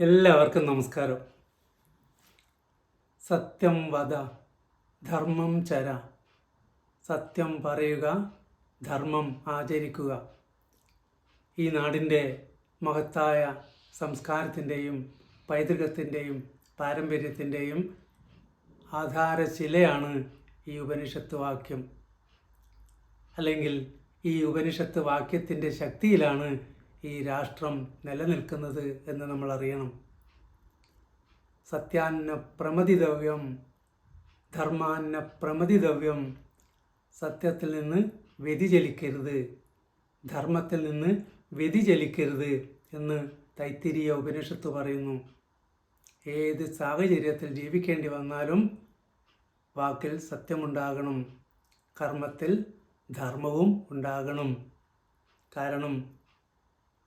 എല്ലാവർക്കും നമസ്കാരം. സത്യം വധ ധർമ്മം ചര. സത്യം പറയുക ധർമ്മം ആചരിക്കുക. ഈ നാടിന്റെ മഹത്തായ സംസ്കാരത്തിന്റെയും പൈതൃകത്തിന്റെയും പാരമ്പര്യത്തിന്റെയും ആധാരശിലയാണ് ഈ ഉപനിഷത്ത് വാക്യം. അല്ലെങ്കിൽ ഈ ഉപനിഷത്ത് വാക്യത്തിന്റെ ശക്തിയിലാണ് ഈ രാഷ്ട്രം നിലനിൽക്കുന്നത് എന്ന് നമ്മൾ അറിയണം സത്യാന്ന പ്രമതിതവ്യം ധർമാന്ന പ്രമതിതവ്യം സത്യത്തിൽ നിന്ന് വ്യതിചലിക്കരുത് ധർമ്മത്തിൽ നിന്ന് വ്യതിചലിക്കരുത് എന്ന് തൈത്തിരിയ ഉപനിഷത്ത് പറയുന്നു. ഏത് സാഹചര്യത്തിൽ ജീവിക്കേണ്ടി വന്നാലും വാക്കിൽ സത്യമുണ്ടാകണം കർമ്മത്തിൽ ധർമ്മവും ഉണ്ടാകണം. കാരണം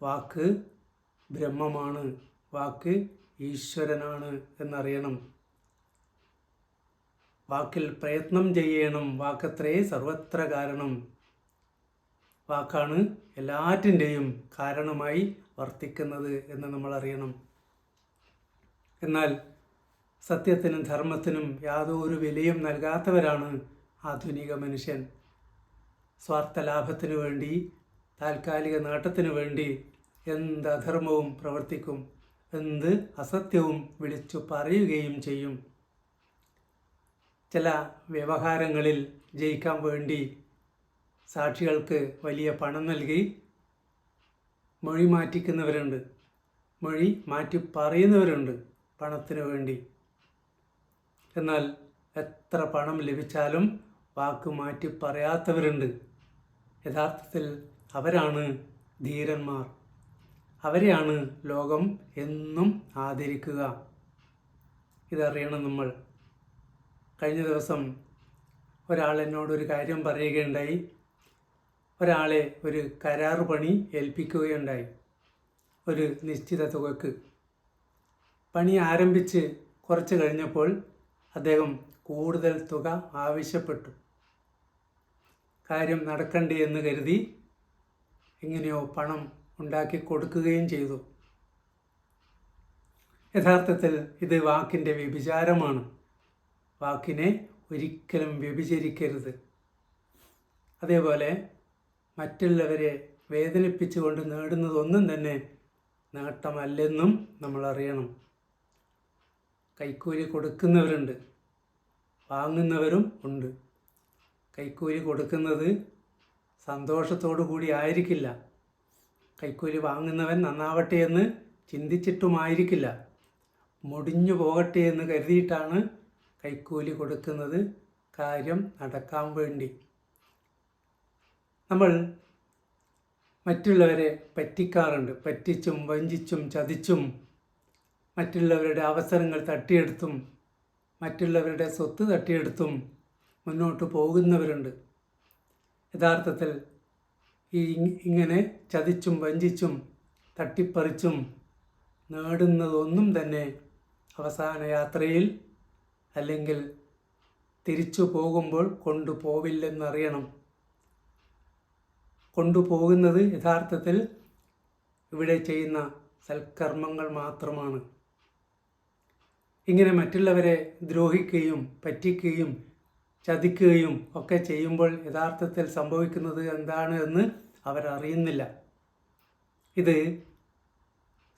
വാക്ക് ബ്രഹ്മമാണ്. വാക്ക് ഈശ്വരനാണ് എന്നറിയണം. വാക്കിൽ പ്രയത്നം ചെയ്യണം. വാക്കത്രേ സർവത്ര കാരണം. വാക്കാണ് എല്ലാറ്റിന്റെയും കാരണമായി വർത്തിക്കുന്നത് എന്ന് നമ്മൾ അറിയണം എന്നാൽ സത്യത്തിനും ധർമ്മത്തിനും യാതൊരു വിലയും നൽകാത്തവരാണ് ആധുനിക മനുഷ്യൻ. സ്വാർത്ഥ ലാഭത്തിനു വേണ്ടി താൽക്കാലിക നേട്ടത്തിനു വേണ്ടി എന്ത് അധർമ്മവും പ്രവർത്തിക്കും എന്ത് അസത്യവും വിളിച്ചു പറയുകയും ചെയ്യും. ചില വ്യവഹാരങ്ങളിൽ ജയിക്കാൻ വേണ്ടി സാക്ഷികൾക്ക് വലിയ പണം നൽകി മൊഴി മാറ്റിക്കുന്നവരുണ്ട്. മൊഴി മാറ്റി പറയുന്നവരുണ്ട് പണത്തിന് വേണ്ടി. എന്നാൽ എത്ര പണം ലഭിച്ചാലും വാക്ക് മാറ്റി പറയാത്തവരുണ്ട്. യഥാർത്ഥത്തിൽ അവരാണ് ധീരന്മാർ. അവരെയാണ് ലോകം എന്നും ആദരിക്കുക. ഇതറിയണം നമ്മൾ. കഴിഞ്ഞ ദിവസം ഒരാൾ എന്നോടൊരു കാര്യം പറയുകയുണ്ടായി. ഒരാളെ ഒരു കരാർ പണി ഏൽപ്പിക്കുകയുണ്ടായി. ഒരു നിശ്ചിത തുകക്ക്. പണി ആരംഭിച്ച് കുറച്ച് കഴിഞ്ഞപ്പോൾ അദ്ദേഹം കൂടുതൽ തുക ആവശ്യപ്പെട്ടു. കാര്യം നടക്കണ്ടേ എന്ന് കരുതി എങ്ങനെയോ പണം ഉണ്ടാക്കി കൊടുക്കുകയും ചെയ്തു. യഥാർത്ഥത്തിൽ ഇത് വാക്കിന്റെ വ്യഭിചാരമാണ്. വാക്കിനെ ഒരിക്കലും വ്യഭിചരിക്കരുത്. അതേപോലെ മറ്റുള്ളവരെ വേദനിപ്പിച്ചുകൊണ്ട് നേടുന്നതൊന്നും തന്നെ നേട്ടമല്ലെന്നും നമ്മൾ അറിയണം കൈക്കൂലി കൊടുക്കുന്നവരുണ്ട്. വാങ്ങുന്നവരും ഉണ്ട്. കൈക്കൂലി കൊടുക്കുന്നത് സന്തോഷത്തോടു കൂടി ആയിരിക്കില്ല. കൈക്കൂലി വാങ്ങുന്നവൻ നന്നാവട്ടെ എന്ന് ചിന്തിച്ചിട്ടുമായിരിക്കില്ല. മുടിഞ്ഞു പോകട്ടെ എന്ന് കരുതിയിട്ടാണ് കൈക്കൂലി കൊടുക്കുന്നത് കാര്യം നടക്കാൻ വേണ്ടി. നമ്മൾ മറ്റുള്ളവരെ പറ്റിക്കാറുണ്ട്. പറ്റിച്ചും വഞ്ചിച്ചും ചതിച്ചും മറ്റുള്ളവരുടെ അവസരങ്ങൾ തട്ടിയെടുത്തും മറ്റുള്ളവരുടെ സ്വത്ത് തട്ടിയെടുത്തും മുന്നോട്ട് പോകുന്നവരുണ്ട്. യഥാർത്ഥത്തിൽ ഈ ഇങ്ങനെ ചതിച്ചും വഞ്ചിച്ചും തട്ടിപ്പറിച്ചും നേടുന്നതൊന്നും തന്നെ അവസാന യാത്രയിൽ അല്ലെങ്കിൽ തിരിച്ചു പോകുമ്പോൾ കൊണ്ടുപോവില്ലെന്നറിയണം കൊണ്ടുപോകുന്നത് യഥാർത്ഥത്തിൽ ഇവിടെ ചെയ്യുന്ന സൽക്കർമ്മങ്ങൾ മാത്രമാണ്. ഇങ്ങനെ മറ്റുള്ളവരെ ദ്രോഹിക്കുകയും പറ്റിക്കുകയും ചതിക്കുകയും ഒക്കെ ചെയ്യുമ്പോൾ യഥാർത്ഥത്തിൽ സംഭവിക്കുന്നത് എന്താണ് എന്ന് അവരറിയുന്നില്ല. ഇത്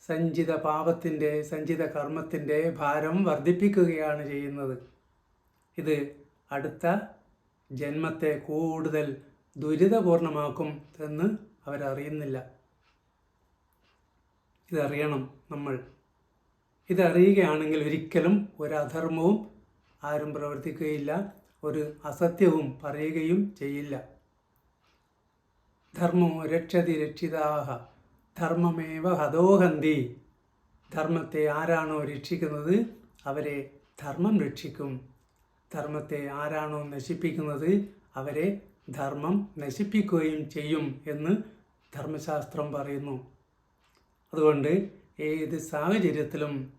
സഞ്ചിത പാപത്തിന്റെ സഞ്ചിത കർമ്മത്തിന്റെ ഭാരം വർദ്ധിപ്പിക്കുകയാണ് ചെയ്യുന്നത്. ഇത് അടുത്ത ജന്മത്തെ കൂടുതൽ ദുരിതപൂർണമാക്കും എന്ന് അവരറിയുന്നില്ല. ഇതറിയണം നമ്മൾ. ഇതറിയുകയാണെങ്കിൽ ഒരിക്കലും ഒരധർമ്മവും ആരും പ്രവർത്തിക്കുകയില്ല. ഒരു അസത്യവും പറയുകയും ചെയ്യില്ല. ധർമ്മോ രക്ഷതി രക്ഷിതാഹ ധർമ്മമേവ ഹതോഹന്തി. ധർമ്മത്തെ ആരാണോ രക്ഷിക്കുന്നത് അവരെ ധർമ്മം രക്ഷിക്കും. ധർമ്മത്തെ ആരാണോ നശിപ്പിക്കുന്നത് അവരെ ധർമ്മം നശിപ്പിക്കുകയും ചെയ്യും എന്ന് ധർമ്മശാസ്ത്രം പറയുന്നു. അതുകൊണ്ട് ഏത് സാഹചര്യത്തിലും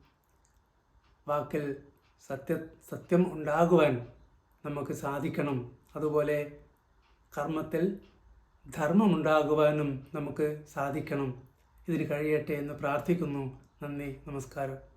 വാക്കിൽ സത്യ സത്യം ഉണ്ടാകുവാൻ നമുക്ക് സാധിക്കണം. അതുപോലെ കർമ്മത്തിൽ ധർമ്മമുണ്ടാകുവാനും നമുക്ക് സാധിക്കണം. ഇതിന് കഴിയട്ടെ എന്ന് പ്രാർത്ഥിക്കുന്നു. നന്ദി നമസ്കാരം.